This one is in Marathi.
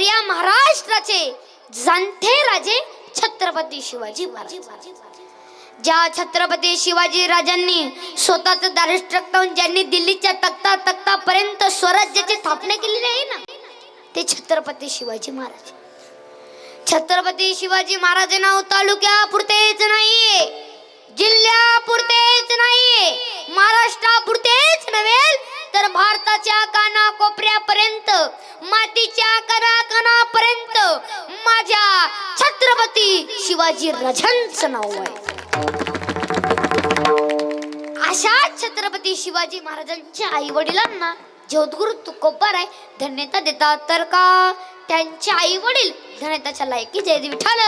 तर या महाराष्ट्राचे जाणते राजे छत्रपती शिवाजी महाराज. ज्या छत्रपती शिवाजी राजांनी स्वतःच दारिष्ट्र ज्यांनी दिल्लीच्या तक्ता तक्तापर्यंत स्वराज्याची स्थापना केलेली आहे ना ते छत्रपती शिवाजी महाराज. छत्रपती शिवाजी महाराज नाव हो तालुक्या पुरतेच नाहीये. मातीच्या कणाकणापर्यंत माझ्या छत्रपती शिवाजी राजांचं नाव आहे. अशा छत्रपती शिवाजी महाराजांच्या आई वडिलांना जोधगुरु तुकोबार आहे धन्यता देतात तर का? त्यांचे आई वडील धन्यताच्या लायकी जय विठाल